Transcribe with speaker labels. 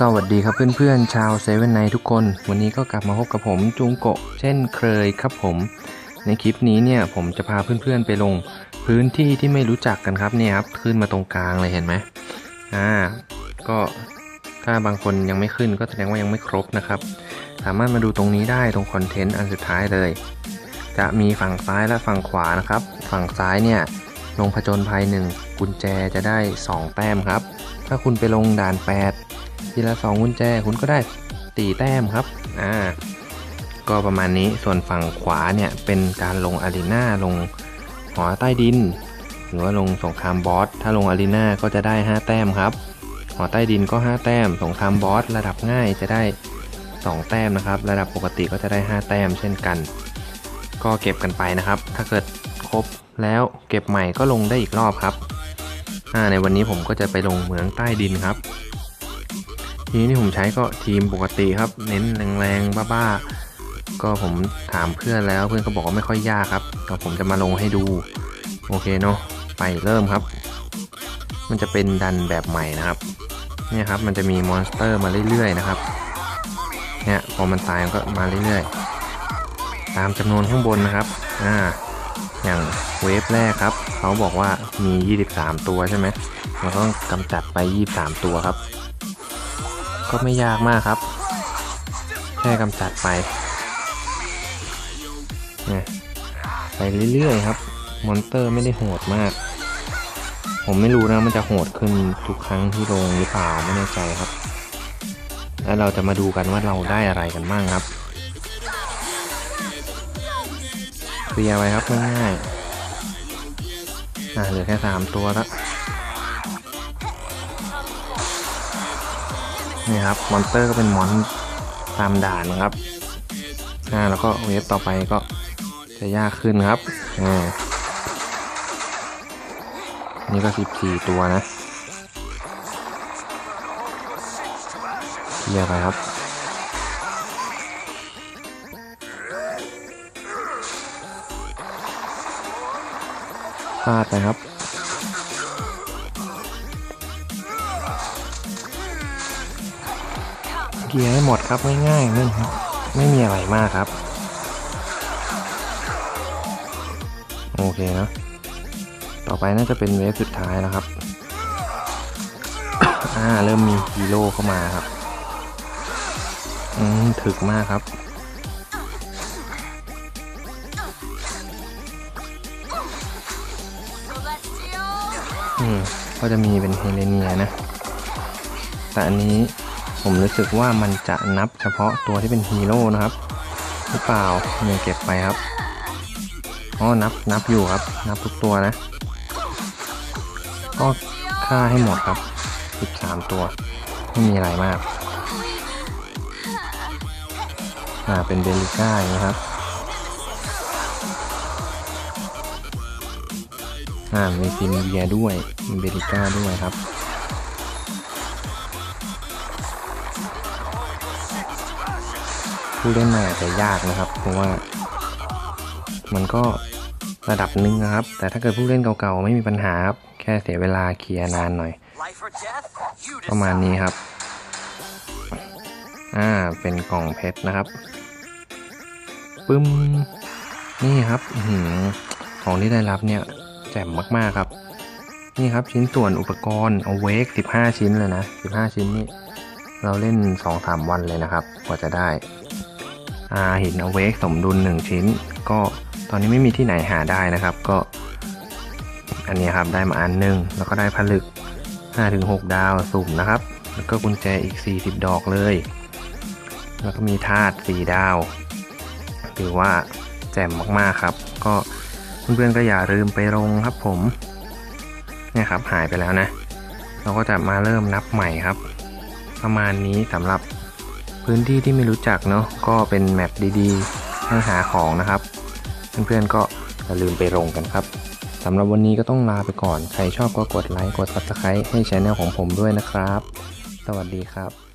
Speaker 1: สวัสดีครับเพื่อนๆ ชาวเซเว่นไนทุกคน วันนี้ก็กลับมาพบกับผมจุงโกะเช่นเคยครับผม ในคลิปนี้เนี่ยผมจะพาเพื่อนๆไปลง พื้นที่ที่ไม่รู้จักกันครับเนี่ยครับขึ้นมาตรงกลางเลยเห็นไหมอ่าก็ถ้าบางคนยังไม่ขึ้นก็แสดงว่ายังไม่ครบนะครับ สามารถมาดูตรงนี้ได้ตรงคอนเทนต์อันสุดท้ายเลย จะมีฝั่งซ้ายและฝั่งขวานะครับ ฝั่งซ้ายเนี่ยลงผจญภัยหนึ่งกุญแจจะได้ 2 แต้มครับ ถ้าคุณไปลงด่าน 8 ทีละสองกุญแจคุณก็ได้ตีแต้มครับอ่าก็ประมาณนี้ส่วนฝั่งขวาเนี่ยเป็นการลงอารีนาลงหอใต้ดิน หรือว่าลงสงครามบอสถ้าลงอารีนาก็จะได้ 5 แต้มครับ หอใต้ดินก็ 5 แต้ม สงครามบอสระดับง่ายจะได้ 2 แต้มนะครับ ระดับปกติก็จะได้ 5 แต้มเช่นกัน ก็เก็บกันไปนะครับ ถ้าเกิดครบแล้วเก็บใหม่ก็ลงได้อีกรอบครับอ่าในวันนี้ผมก็จะไปลงเหมืองใต้ดินครับ ทีนี้ที่ผมใช้ก็ทีมปกติครับ เน้นแรงๆบ้าๆ ก็ผมถามเพื่อนแล้วเพื่อนก็บอกว่าไม่ค่อยยากครับก็ผมจะมาลงให้ดู โอเคเนาะไปเริ่มครับ มันจะเป็นดันแบบใหม่นะครับเนี่ยครับมันจะมีมอนสเตอร์มาเรื่อยๆนะครับเนี่ยพอมันตายมันก็มาเรื่อยๆ ตามจำนวนข้างบนนะครับอ่าอย่างเวฟแรกครับ เขาบอกว่ามี 23 ตัวใช่ไหมเราต้องกำจัดไป 23 ตัวครับ ก็ไม่ยากมากครับ แค่กำจัดไปนี่ยไปเรื่อยๆครับ มอนเตอร์ไม่ได้โหดมาก ผมไม่รู้นะมันจะโหดขึ้นทุกครั้งที่ลงหรือเปล่าไม่แน่ใจครับ แล้วเราจะมาดูกันว่าเราได้อะไรกันบ้างครับเคลียร์ไปครับง่ายๆอ่าเหลือแค่สามตัวแล้ว นี่ครับ มอนสเตอร์ก็เป็นมอนตามด่านนะครับอ่าแล้วก็เวฟต่อไปก็จะยากขึ้นครับอ่านี่ก็ 14 ตัวนะเรียกไปครับพลาดไปครับ เกียร์ให้หมดครับง่ายๆไม่ครับไม่มีอะไรมากครับ โอเคเนะต่อไปน่าจะเป็นเวฟสุดท้ายแล้วครับ อ่าเริ่มมีฮีโร่เข้ามาครับ อืมถึกมากครับ อืมก็จะมีเป็นเฮเลเนียนะ แต่อันนี้ ผมรู้สึกว่ามันจะนับเฉพาะตัวที่เป็นฮีโร่นะครับหรือเปล่าเนี่ยเก็บไปครับอ๋อนับนับอยู่ครับ นับทุกตัวนะ ก็ค่าให้หมดครับ 13 ตัว ไม่มีอะไรมาก อ่า เป็นเบลิก้าอย่างนี้ครับ อ่า มีซินเวียด้วยมีเบลิก้าด้วยครับ ผู้เล่นใหม่อาจะยากนะครับ เพราะว่า มันก็ระดับหนึ่งนะครับ แต่ถ้าเกิดผู้เล่นเก่าๆไม่มีปัญหาครับแค่เสียเวลาเคลียร์นานหน่อย ประมาณนี้ครับ อ่าเป็นกล่องเพชรนะครับปึ้มนี่ครับอื้อหือของที่ได้รับเนี่ยแจ่มมากๆครับ นี่ครับชิ้นส่วนอุปกรณ์เอาเวก15 ชิ้นเลยนะ 15 ชิ้นนี่เราเล่น 2-3 วันเลยนะครับ กว่าจะได้ หินเอาเวกสมดุล 1 ชิ้น ก็ตอนนี้ไม่มีที่ไหนหาได้นะครับ ก็ อันนี้ครับได้มาอันหนึง แล้วก็ได้ผลึก 5-6 ดาวสุ่มนะครับ แล้วก็กุญแจอีก 40 ดอกเลย แล้วก็มีธาตุ4ดาวถือว่าแจ่มมากๆครับ ก็เพื่อนๆก็อย่าลืมไปลงครับผมเนี่ยครับหายไปแล้วนะ เราก็จะมาเริ่มนับใหม่ครับ ประมาณนี้สำหรับ พื้นที่ที่ไม่รู้จักเนาะก็เป็นแมปดีๆให้หาของนะครับ เพื่อนๆก็อย่าลืมไปลงกันครับสำหรับวันนี้ก็ต้องลาไปก่อน ใครชอบก็กดไลค์กด subscribe ให้ช anel ของผมด้วยนะครับ สวัสดีครับ